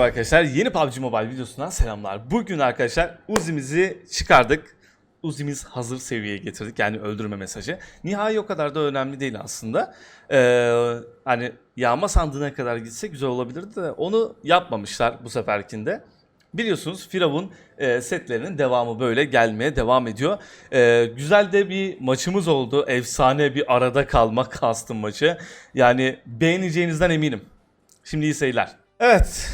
Merhaba arkadaşlar. Yeni PUBG Mobile videosundan selamlar. Bugün arkadaşlar Uzi'mizi çıkardık. Uzi'miz hazır seviyeye getirdik. Yani öldürme mesajı. Nihai o kadar da önemli değil aslında. Ee, hani yağma sandığına kadar gitse güzel olabilirdi de onu yapmamışlar bu seferkinde. Biliyorsunuz Firavun e, setlerinin devamı böyle gelmeye devam ediyor. E, güzel de bir maçımız oldu. Efsane bir arada kalma kastım maçı. Yani beğeneceğinizden eminim. Şimdi iyi seyirler. Evet.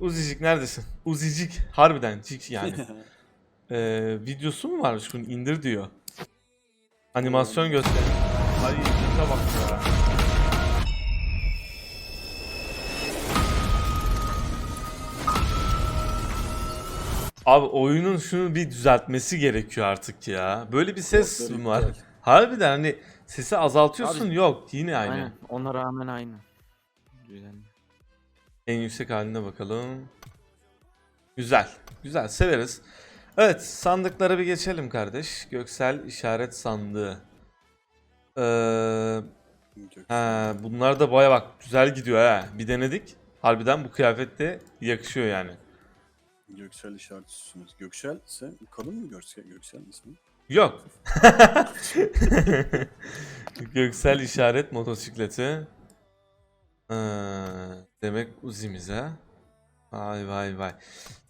Uzicik neredesin? Uzicik harbiden cik yani. Ee, videosu mu varmış bunun indir diyor. Animasyon göster. Ay şuna bak ya. Abi oyunun şunu bir düzeltmesi gerekiyor artık ya. Böyle bir ses Kulakları var. Harbiden hani sesi azaltıyorsun Abi- yok yine aynı. Aynen. Ona rağmen aynı. Güzel. En yüksek haline bakalım. Güzel. Güzel. Severiz. Evet. Sandıklara bir geçelim kardeş. Göksel işaret sandığı. Ee, ha, bunlar da baya bak güzel gidiyor ha. Bir denedik. Harbiden bu kıyafette yakışıyor yani. Göksel işaretçisiniz. Göksel ise kadın mı Göksel? Göksel ismi? Yok. Göksel işaret motosikleti. Ee, demek Uzi'mize. Vay vay vay.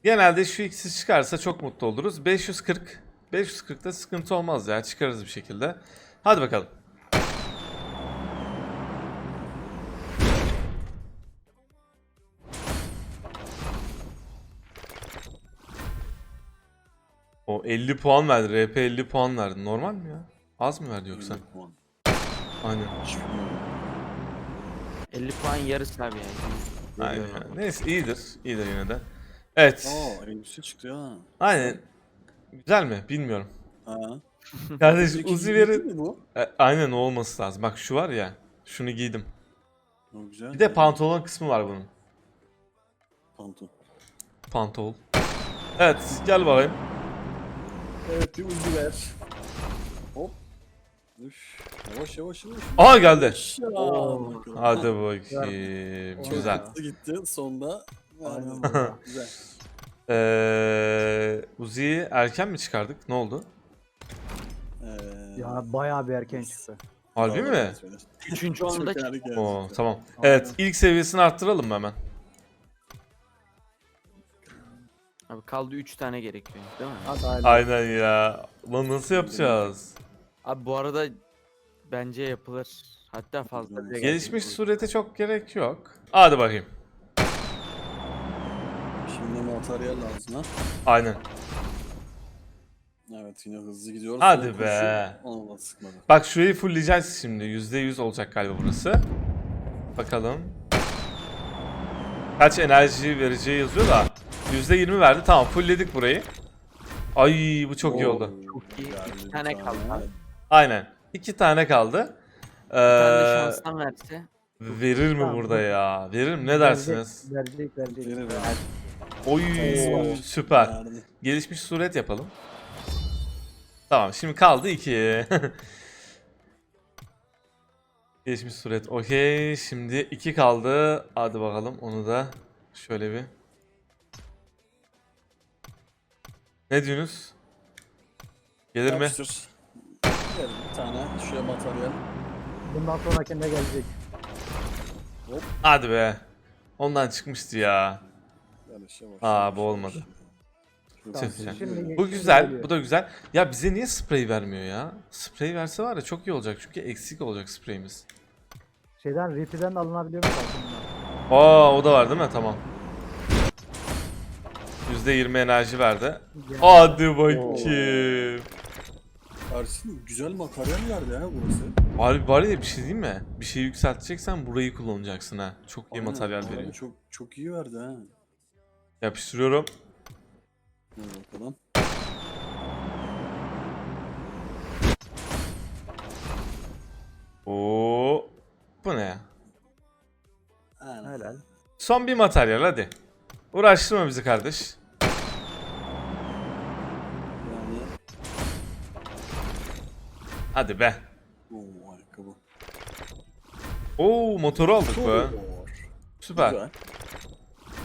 Genelde şu ikisi çıkarsa çok mutlu oluruz. 540. 540'da sıkıntı olmaz ya. Çıkarız bir şekilde. Hadi bakalım. O 50 puan verdi. RP 50 puan verdi. Normal mi ya? Az mı verdi yoksa? Aynen. Hiç bilmiyorum. 50 puan yarısı abi yani. Aynen. Yani. Neyse iyidir. İyidir yine de. Evet. Aa elbise çıktı ya. Aynen. Güzel mi? Bilmiyorum. Ha. Kardeş Uzi verin. bu? E, aynen o olması lazım. Bak şu var ya. Şunu giydim. O güzel. Bir de pantolon kısmı var bunun. Pantolon. Pantol. Evet gel bakayım. Evet bir uzi ver. Üf. Yavaş yavaş yavaş. Aha geldi. Oo. Hadi bakayım. Çok Güzel. hızlı gitti sonda. Aynen. Güzel. Ee, Uzi'yi erken mi çıkardık? Ne oldu? Ee, Ya bayağı bir erken çıktı. Harbi doğru, mi? Üçüncü Çok erken gerçekten. Oo tamam. Evet ilk seviyesini arttıralım mı hemen? Abi kaldı 3 tane gerekiyor değil mi? Hadi. Aynen ya. Lan nasıl yapacağız? Abi bu arada bence yapılır. Hatta fazla bile Gelişmiş gerek yok. surete çok gerek yok. Hadi bakayım. Şimdi materyal lazım ha. Aynen. Evet yine hızlı gidiyoruz. Hadi Son be. koşu, Ona da sıkmadı. Bak şurayı fullleyeceğiz şimdi. %100 olacak galiba burası. Bakalım. Kaç enerji vereceği yazıyor da. %20 verdi. Tamam fullledik burayı. Ay bu çok iyi oldu. Çok iyi. Geldi İki bir tane kaldı. Aynen. İki tane kaldı. Bir tane de Ee, şanstan verse. verir mi burada ya? Verir mi? Ne dersiniz? Verecek verecek. Verir, verir. Oy süper. Verdi. Gelişmiş suret yapalım. Tamam şimdi kaldı 2. Gelişmiş suret okey. Şimdi 2 kaldı. Hadi bakalım onu da şöyle bir. Ne diyorsunuz? Gelir mi? Yapıştır. Ver bir tane şuraya materyal. Bundan sonrakinde gelecek. Hadi be. Ondan çıkmıştı ya. Yavaş yavaş. Aa, yavaş, bu olmadı. Tamam, Tüh şimdi- Bu güzel. Bu da güzel. Ya bize niye sprey vermiyor ya? Sprey verse var ya çok iyi olacak. Çünkü eksik olacak spreyimiz. Şeyden Ripi'den de alınabiliyor mu bunlar? Aa o da var değil mi? Tamam. %20 enerji verdi. Hadi bakayım. Ersin güzel materyal verdi ya burası. Abi bari de bir şey değil mi? Bir şey yükselteceksen burayı kullanacaksın ha. Çok iyi Aynen, materyal veriyor. Çok çok iyi verdi ha. Yapıştırıyorum. Hadi bakalım. Oo. Bu ne ya? Aynen. Helal. Son bir materyal hadi. Uğraştırma bizi kardeş. Hadi be. Oo ayakkabı. Oo motoru aldık be. Süper. Güzel.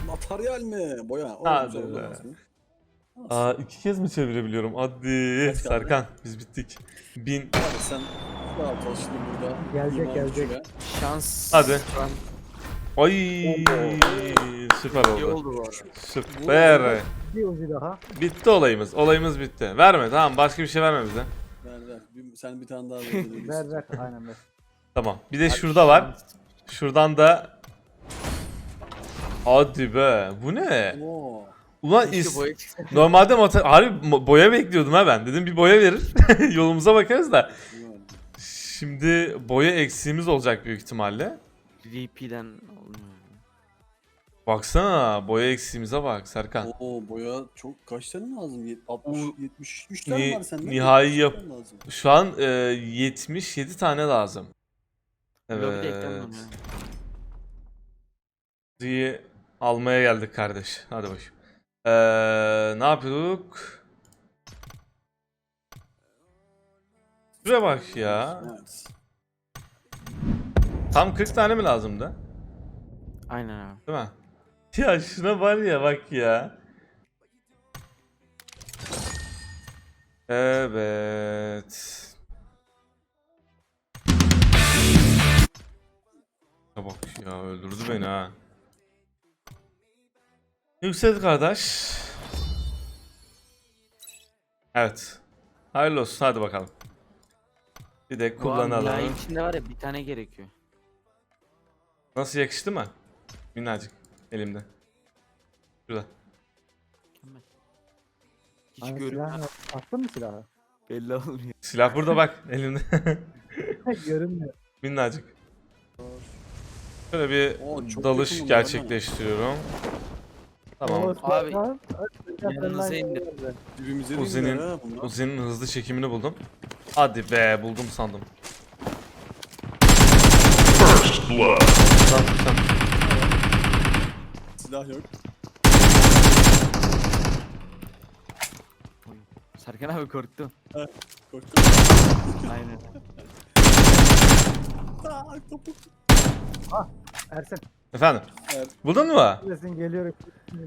Materyal mi? Boya. O Hadi be. mı? Aa iki kez mi çevirebiliyorum? Hadi? Serkan biz bittik. Bin. Hadi sen rahat ol şimdi burada. Gelecek, gelecek. Şans. Hadi. Şu an Ay süper iyi oldu. oldu bu. Süper. Bir daha. Bitti olayımız. Olayımız bitti. Verme tamam başka bir şey verme bize. Sen bir tane daha ver. Ver ver. Aynen ver. Tamam. Bir de şurada var. Şuradan da Hadi be. Bu ne? Oo. Ulan is- normalde motor harbi boya bekliyordum ha ben. Dedim bir boya verir. Yolumuza bakarız da. Şimdi boya eksiğimiz olacak büyük ihtimalle. VP'den olmuyor. Baksana boya eksiğimize bak Serkan. Oo boya çok kaç tane lazım? Yet- 60 73 tane Ni- var sende. nihai 73 yap- tane lazım. Şu an e, 77 tane lazım. Lobide Evet. eklemem ya. Uzi'yi almaya geldik kardeş. Hadi bakayım. Ee, ne yapıyorduk? Şuraya bak ya. Evet. Tam 40 tane mi lazımdı? Aynen abi. Değil mi? Ya şuna var ya bak ya. Evet. Ya bak ya öldürdü beni ha. Yüksel kardeş. Evet. Hayırlı olsun hadi bakalım. Bir de kullanalım. nihai içinde var ya bir tane gerekiyor. Nasıl yakıştı mı? Minnacık elimde. Şurada. Hiç görünmez. silahını attın mı silahı? Belli olmuyor. Silah burada bak elimde. Görünmüyor. Minnacık. Şöyle bir Oo, çok dalış yakın bunlar, gerçekleştiriyorum. Tamam. Abi, yanınıza. Dibimize Uzi'nin- dinler ha bunlar. Uzi'nin hızlı çekimini buldum. Hadi be buldum sandım. First blood. Tamam, tamam. Silah yok. Serkan abi korktum. Korktum. Aynen. Aa, topuk. Ersin. Efendim. Evet. Buldun mu? Neredesin geliyorum.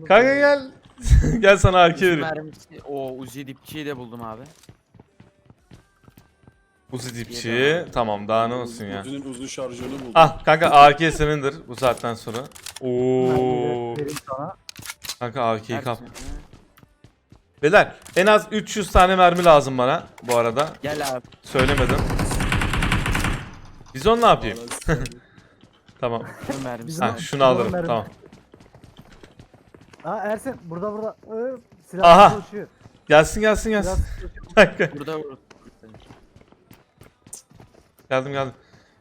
Kanka gel. gel sana AK vereyim. mermisi. O Uzi dipçiyi de buldum abi. Uzi dipçi. Tamam daha ne olsun ya. Uzi'nin uzun şarjörünü buldum. Ah kanka AK senindir bu saatten sonra. Oo. Vereyim sana. Kanka AK'yi kap. Beyler en az 300 tane mermi lazım bana bu arada. Gel abi. Söylemedim. Bizon ne yapayım? Tamam. Bizim- Ha şunu alırım. mermi. Tamam. Aa Ersin burada burada. Ee, silah Aha. koşuyor. Gelsin gelsin Silah gelsin. koşuyor. Bir dakika. Burada vur. Geldim geldim.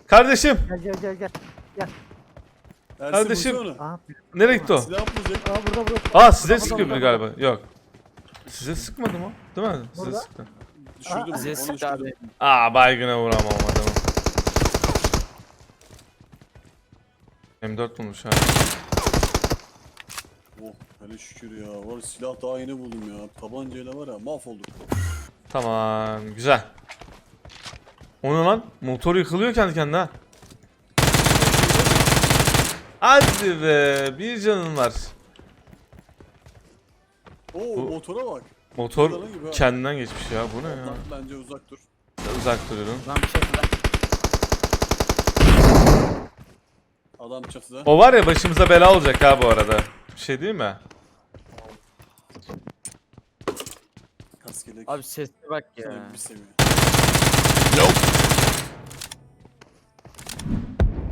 Kardeşim Gel gel gel gel. Ersin, Kardeşim. vursana onu. Aha. nereye gitti o? Silah bulacak. Aa burada burada. Aa size Burada, sıkıyor burada, biri galiba. Yok. Size sıkmadı mı? Değil mi? Size Burada. sıktı. Düşürdüm. Bize onu sıktı düşürdüm. abi. Aa baygına vuramam adamı. M4 bulmuş ha. Oh hele şükür ya. Var ya, silah daha yeni buldum ya. Tabancayla var ya mahvolduk. Tamam güzel. O ne lan? Motor yıkılıyor kendi kendine ha. Hadi be bir canın var. Oo Bu- motora bak. Motor Yılanı gibi ha. kendinden geçmiş ya bu ne ya? Bence uzak dur. Uzak duruyorum. Lan. Adam çatıda. O var ya başımıza bela olacak ha bu arada. Bir şey değil mi? Kaskelek. Abi sesle bak ya. Bir seviye.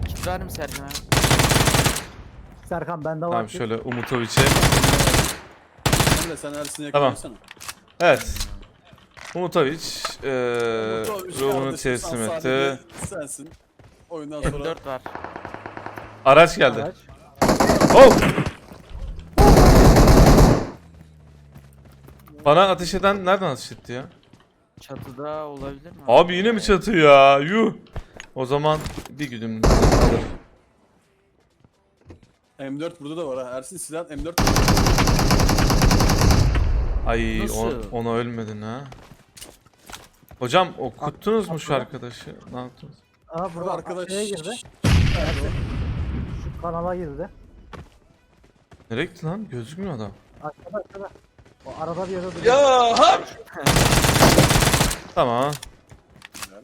Kit var mı Serkan abi? Serkan bende var. Tamam ki. şöyle Umutovic'e. Sen de sen Ersin'i Tamam. yakalasana. Evet. Umutovic eee ruhunu teslim sen etti. Sensin. Oyundan sonra M4 var. Araç geldi. Araç. Oh! Bana ateş eden nereden ateş etti ya? Çatıda olabilir mi? Abi yine mi çatı ya? Yuh. O zaman bir güdüm alır. M4 burada da var ha. Ersin silah M4. Ay o- Nasıl? ona ölmedin ha. Hocam okuttunuz mu şu arkadaşı? Ne yaptınız? Aa Burada burada arkadaş. şeye girdi. Şu kanala girdi. Nereye gitti lan? Gözükmüyor adam. Aşağıda aşağıda. O arada bir yerde duruyor. Ya ha! Tamam. Güzel.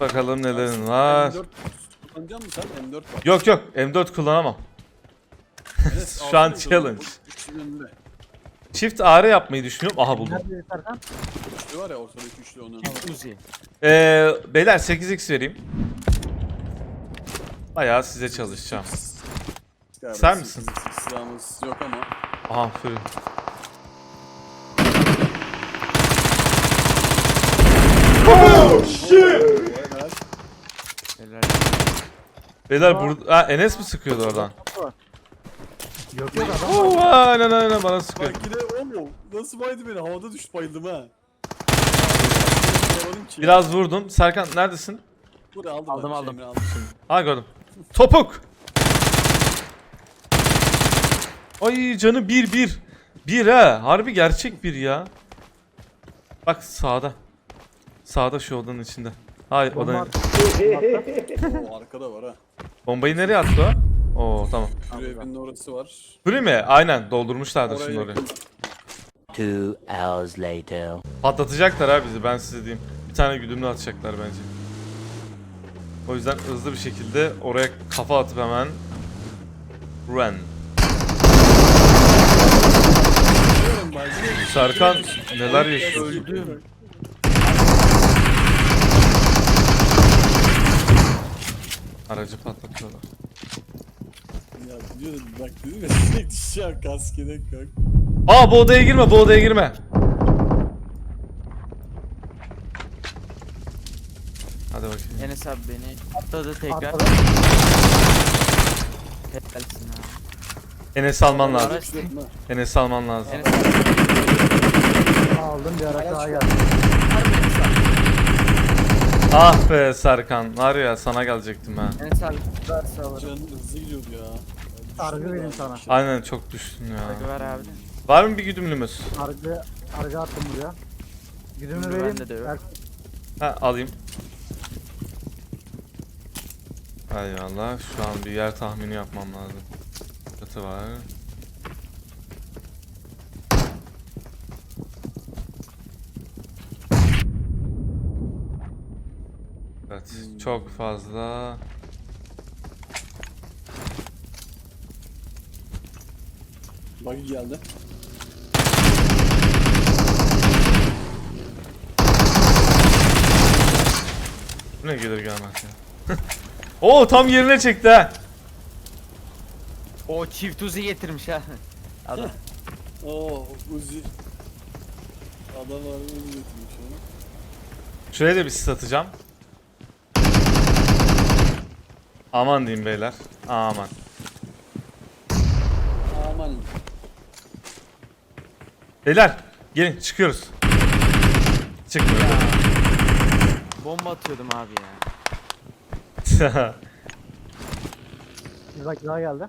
Bakalım nelerin var. M4 kullanacak mısın sen? M4 var. Yok yok M4 kullanamam. Enes, Şu an challenge. Üçlü önünde. Çift ağrı yapmayı düşünüyorum. Aha buldum. Nerede? Üçlü var ya ortadaki üçlü onun. Uzi. Ee, beyler 8x vereyim. Bayağı size çalışacağım. Sen misin? Silahımız yok ama. Aha Evet. Helal. Beyler burada... Ha, Enes mi sıkıyordu oradan? Yok yok adam. Oo, aynen aynen bana sıkıyor. Bak yine oğlum nasıl baydı beni havada düştü bayıldım ha. Biraz vurdum. Serkan neredesin? Buraya aldım, Aldım, ben, aldım. aldım. Ha gördüm. Topuk! Ay canı bir bir. Bir ha. Harbi gerçek bir ya. Bak sağda. Sağda şu odanın içinde. Hayır Bomba odanın. Oo arkada var ha. Bombayı nereye attı o? Oo tamam. Şu evinin orası var. Free mi? Aynen doldurmuşlardır Oraya şimdi oraya. yakın. Two hours later. Patlatacaklar ha bizi ben size diyeyim. Bir tane güdümlü atacaklar bence. O yüzden hızlı bir şekilde oraya kafa atıp hemen run. Biliyorum Serkan neler yaşıyor? Öldüm. Aracı patlatıyorlar. Ya biliyorum bak dedim ya sürekli şu an kaskede kalk. Aa bu odaya girme bu odaya girme. Hadi bakayım. Enes abi beni atladı tekrar. Arkada. Helalsin abi. Enes alman lazım. Araç-. Enes alman lazım. Enes abi. Aldım bir araç daha geldi. Harbi Enes abi. Ah be Serkan var ya sana gelecektim ha. Enes abi. Varsa alırım. Canım hızlı gidiyordu ya. Düştüm vereyim sana. Aynen çok düştün ya. Saygı ver abi. Var mı bir güdümlümüz? Aracı, aracı attım buraya. Güdümünü Güdümlü vereyim. bende de yok. Ha alayım. Eyvallah. Şu an bir yer tahmini yapmam lazım. Çatı var. Evet, çok fazla. Buggy geldi. Ne gelir gelmez ya. Oo tam yerine çekti ha. O çift Uzi getirmiş ha. Adam. Oo Uzi. Adam var Uzi getirmiş onu. Şuraya da bir sis atacağım. Aman diyeyim beyler. Aman. Aman. Beyler gelin çıkıyoruz. Çıkmıyor. Bomba atıyordum abi ya. bir dakika daha geldi.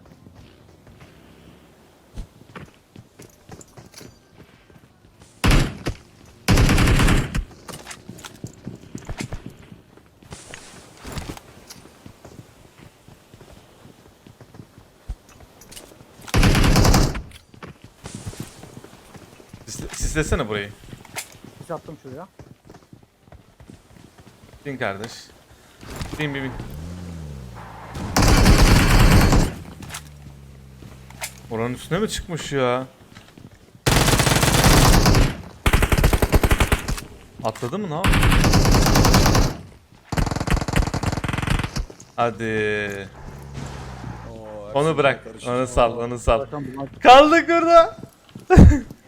Sislesene burayı. Hiç attım şuraya. Bin kardeş. Bin bin bin. Oranın üstüne mi çıkmış ya? Atladı mı ne yaptı? Hadi. Oo, Onu bırak. Onu sal, onu sal. Kaldık burada.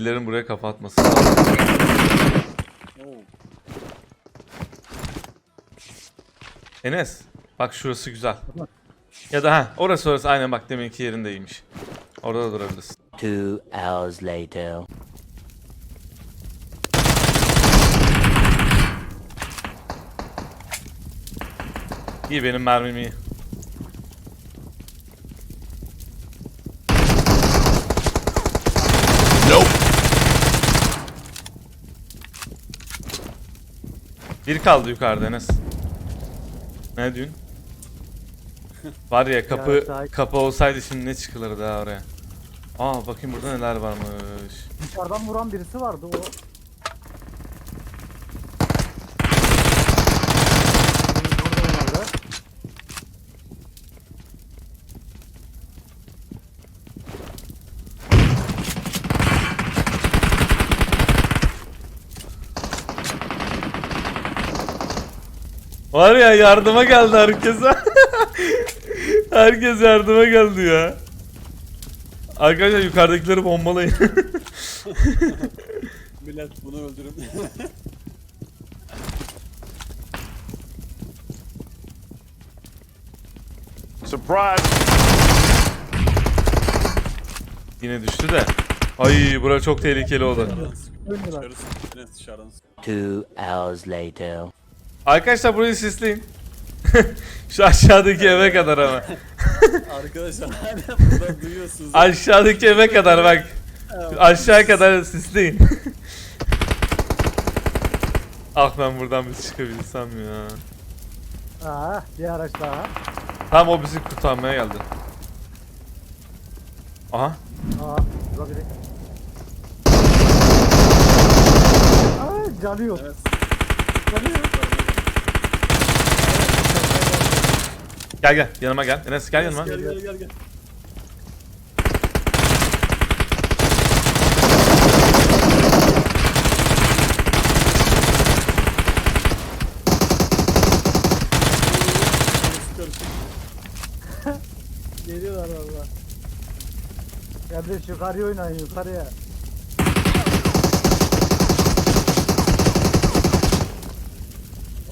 Birilerin buraya lazım. Oo. Enes, bak şurası güzel. Ya da ha, orası orası aynen bak deminki yerindeymiş. Orada da durabilirsin. Two hours later. İyi benim mermim iyi. Bir kaldı yukarıda Enes. Ne diyorsun? Var ya kapı Ya, daha- kapı olsaydı şimdi ne çıkılırdı ha oraya. Aa bakayım burada neler varmış. Dışarıdan vuran birisi vardı o. Burada herhalde. Var ya yardıma geldi herkese. Herkes yardıma geldi ya. Arkadaşlar yukarıdakileri bombalayın. Millet bunu öldürüp Yine düştü de. Ay bura çok tehlikeli oldu. Dışarı dışarıdan. Two hours later. Arkadaşlar burayı sisleyin. Şu aşağıdaki eve kadar ama. Arkadaşlar hala buradan duyuyorsunuz. Aşağıdaki eve kadar bak. Aşağı kadar sisleyin. ah ben buradan bir çıkabilsem ya. Aa, bir araç daha. Tam o bizi kurtarmaya geldi. Aha. Aa, burada biri. Aa, canı yok. Evet. Canı yok. Gel gel yanıma gel. Enes gel yanıma. Gel gel gel gel. Geliyorlar valla. Kardeş yukarıya oynayın yukarıya.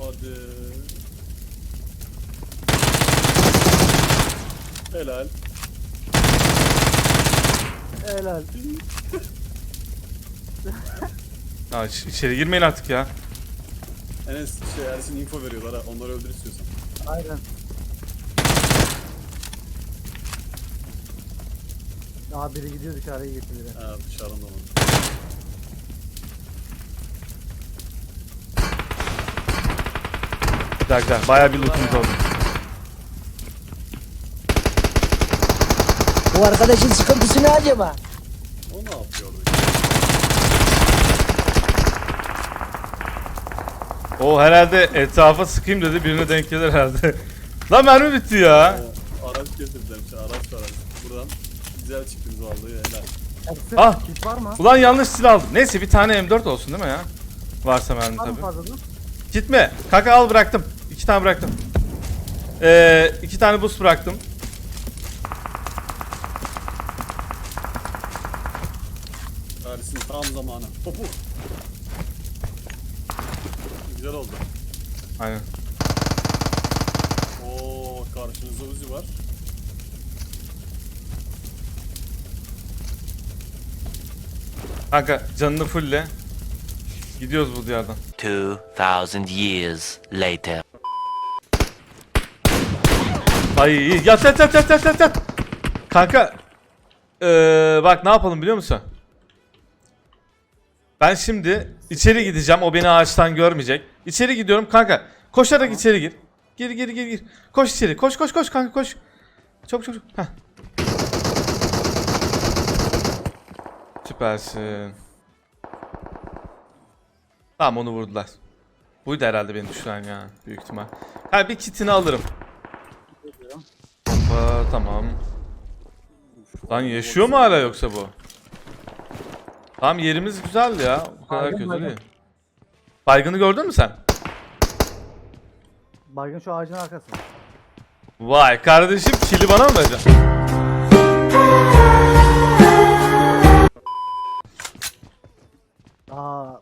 Hadi. Helal. Helal. Aa, iç- içeri girmeyin artık ya. Enes şey Ersin info veriyorlar ha. Onları öldür istiyorsan. Aynen. Daha biri gidiyor dışarıya gitti biri. Ha dışarıdan da var. Güzel güzel. Bayağı bir lootumuz oldu. Bu arkadaşın sıkıntısı ne acaba? O ne yapıyor? O herhalde etrafa sıkayım dedi birine denk gelir herhalde. Lan mermi bitti ya. Araç getirdiler işte araç var araç. Buradan güzel çıktınız vallahi helal. Ah! kit var mı? Ulan yanlış silah aldım. Neyse bir tane M4 olsun değil mi ya? Varsa mermi Var mı tabii. fazladan? Gitme. Kanka al bıraktım. İki tane bıraktım. Ee, iki tane boost bıraktım. Tam zamanı. Topu. Güzel oldu. Aynen. Oo karşınızda Uzi var. Kanka canını fulle. Gidiyoruz bu diyardan. Two thousand years later. Ay yat yat yat yat yat yat yat. Kanka. Ee, bak ne yapalım biliyor musun? Ben şimdi içeri gideceğim. O beni ağaçtan görmeyecek. İçeri gidiyorum kanka. Koşarak içeri gir. Gir gir gir gir. Koş içeri. Koş koş koş kanka koş. Çabuk çabuk. Heh. Süpersin. Tamam onu vurdular. Buydu herhalde beni düşüren ya. Büyük ihtimal. Ha bir kitini alırım. Aa, tamam. Lan yaşıyor mu hala yoksa bu? Tamam yerimiz güzel ya. Bu kadar Baygın, kötü baygın. değil. Baygını gördün mü sen? Baygın şu ağacın arkası. Vay kardeşim kili bana mı vereceksin? Aa,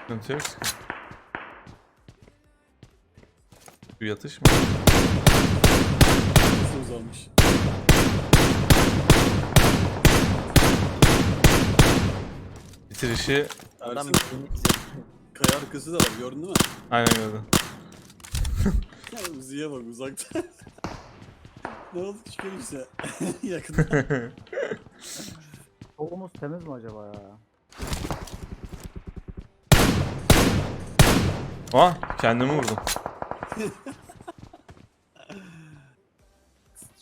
Sıkıntı yok sıkıntı. Bu yatış mı? Nasıl uzanmış? Bitirişi Adam Ersin kaya arkası da var gördün değil mi? aynen gördüm. Ya Uzi'ye bak uzakta. ne oldu çıkıyor işte. Yakında. Solumuz temiz mi acaba ya? Ha kendimi vurdum.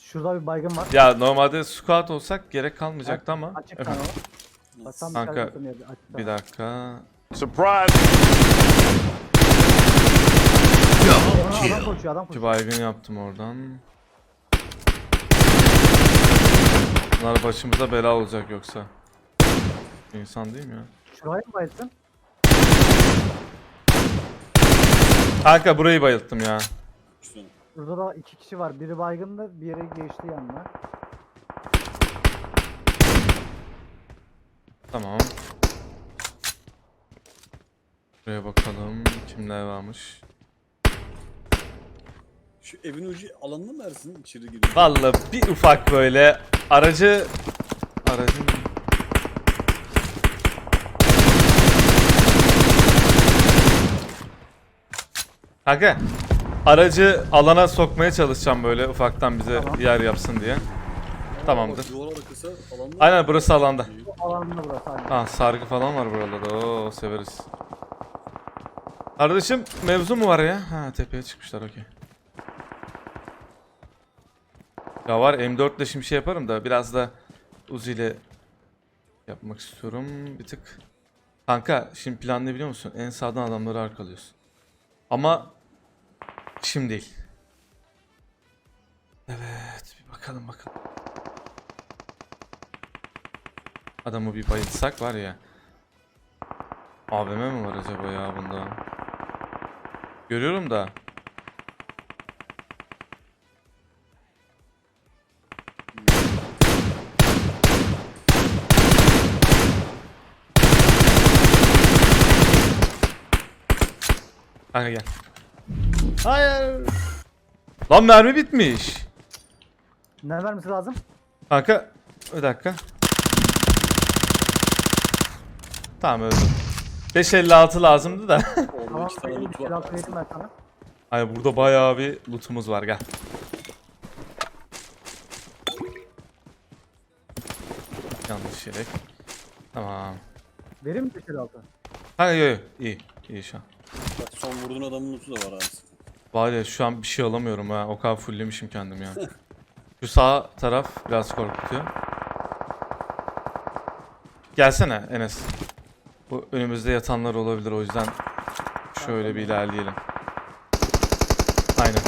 Şurada bir baygın var. Ya normalde squat olsak gerek kalmayacaktı ama. Açık kanal. Bak tam Kanka, bir dakika. Adam koşuyor adam İki koşuyor. baygın yaptım oradan. Bunlar başımıza bela olacak yoksa. İnsan değil mi ya? Şurayı mı bayılttın? Kanka burayı bayılttım ya. Burada da iki kişi var. Biri baygındı, yere geçti yanına. Tamam. Buraya bakalım kimler varmış. Şu evin ucu alanına mı Ersin içeri giriyor? Vallahi bir ufak böyle aracı aracı mı? Kanka aracı alana sokmaya çalışacağım böyle ufaktan bize Tamam. yer yapsın diye. Tamamdır. Bak, Duvar arkası alanda. Aynen burası alanda. Alanında burası. Ha sargı falan var buralarda. Oo severiz. Kardeşim mevzu mu var ya? Ha tepeye çıkmışlar okey. Ya var M4 ile şimdi şey yaparım da biraz da Uzi ile yapmak istiyorum bir tık. Kanka şimdi plan ne biliyor musun? En sağdan adamları arkalıyorsun. Ama şimdi değil. Evet bir bakalım bakalım. Adamı bir bayıltsak var ya. AVM mi var acaba ya bunda? Görüyorum da. Kanka gel. Hayır. Lan mermi bitmiş. Ne vermesi lazım? Kanka bir dakika. Tamam öldüm. 556 lazımdı da. Tamam, iki tane loot var. ben sana. Ay burada bayağı bir lootumuz var gel. Yanlış yelek. Tamam. Vereyim mi bir altı? Ha yo yo iyi. iyi şu an. Bak son vurduğun adamın lootu da var Ersin. Var ya şu an bir şey alamıyorum ha. O kadar fulllemişim kendim ya. Şu sağ taraf biraz korkutuyor. Gelsene Enes. Bu önümüzde yatanlar olabilir o yüzden şöyle bir ilerleyelim. Aynen.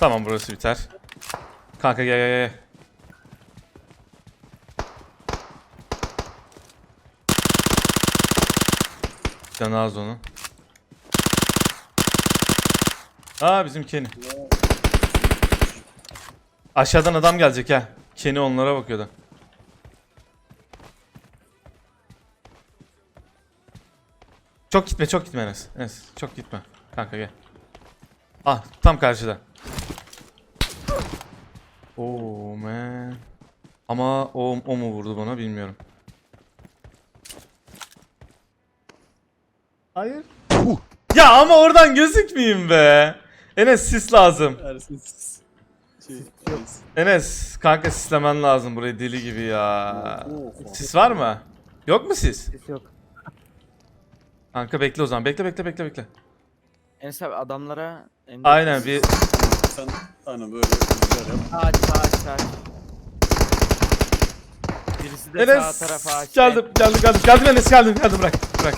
Tamam burası biter. Kanka gel gel gel. Canı az onun. Aa bizim Kenny. Aşağıdan adam gelecek ha. Kenny onlara bakıyordu. Çok gitme çok gitme Enes. Enes çok gitme. Kanka gel. Ah tam karşıda. Oh man. Ama o, o mu vurdu bana bilmiyorum. Hayır. Ya ama oradan gözükmeyeyim be. Enes sis lazım. Şey. Enes kanka sislemen lazım burayı deli gibi ya. Of, of. Sis var mı? Yok mu sis? Ses yok. Kanka bekle o zaman. Bekle bekle bekle bekle. Enes abi adamlara... M4 Aynen bir Sen aynen böyle rüzgar yap. Ağaç ağaç ağaç. Birisi de Enes sağ tarafa ağaç. geldim geldim geldim geldim Enes geldim geldim bırak bırak.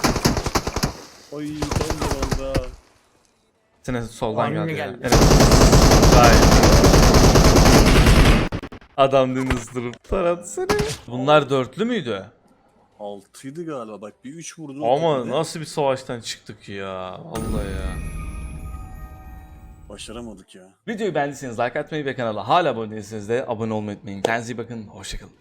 Oy. Sene soldan Aynen geldi. Evet. Gayet. Adam deniz durup taradı seni. Bunlar dörtlü müydü? Altıydı galiba bak bir üç vurdu. Ama ötekinde nasıl bir savaştan çıktık ya. Vallahi ya. Başaramadık ya. Videoyu beğendiyseniz like atmayı ve kanala hala abone değilseniz de abone olmayı unutmayın. Kendinize iyi bakın. Hoşçakalın.